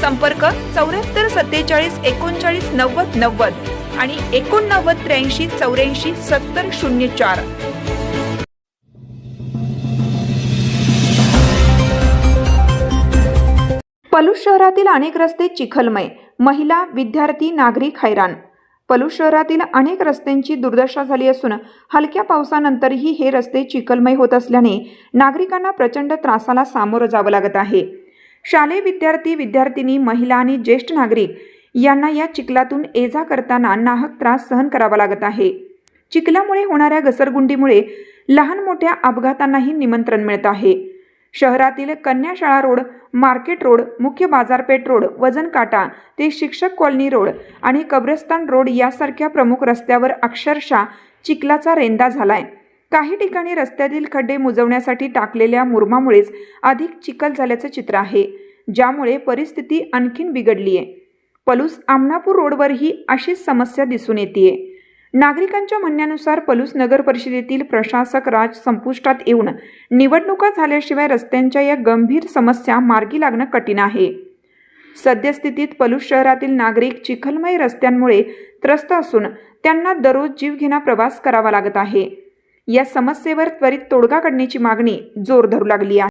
संपर्क चौऱ्याहत्तर सत्तेचाळीस एकोणचाळीस नव्वद नव्वद आणि एकोणनव्वद त्र्याऐंशी चौऱ्याऐंशी सत्तर शून्य चार. पलूस शहरातील अनेक रस्ते चिखलमय. महिला विद्यार्थी नागरिक हैराण. पलूस शहरातील अनेक रस्त्यांची दुर्दशा झाली असून हलक्या पावसानंतरही हे रस्ते चिखलमय होत असल्याने नागरिकांना प्रचंड त्रासाला सामोरं जावं लागत आहे. शालेय विद्यार्थी विद्यार्थिनी महिला आणि ज्येष्ठ नागरिक यांना या चिखलातून ये जा करताना नाहक त्रास सहन करावा लागत आहे. चिखलामुळे होणाऱ्या घसरगुंडीमुळे लहान मोठ्या अपघातांनाही निमंत्रण मिळत आहे. शहरातील कन्याशाळा रोड मार्केट रोड मुख्य बाजारपेठ रोड वजन काटा ते शिक्षक कॉलनी रोड आणि कब्रस्तान रोड यासारख्या प्रमुख रस्त्यावर अक्षरशः चिखलाचा रेंदा झालाय. काही ठिकाणी रस्त्यातील खड्डे मुजवण्यासाठी टाकलेल्या मुरमामुळेच अधिक चिखल झाल्याचं चित्र आहे ज्यामुळे परिस्थिती आणखीन बिघडली आहे. पलूस आमनापूर रोडवरही अशीच समस्या दिसून येते नागरिकांच्या म्हणण्यानुसार पलूस नगर परिषदेतील प्रशासक राज संपुष्टात येऊन निवडणुका झाल्याशिवाय रस्त्यांच्या या गंभीर समस्या मार्गी लागणं कठीण आहे. सद्यस्थितीत पलूस शहरातील नागरिक चिखलमय रस्त्यांमुळे त्रस्त असून त्यांना दररोज जीवघेणा प्रवास करावा लागत आहे. या समस्येवर त्वरित तोडगा काढण्याची मागणी जोर धरू लागली आहे.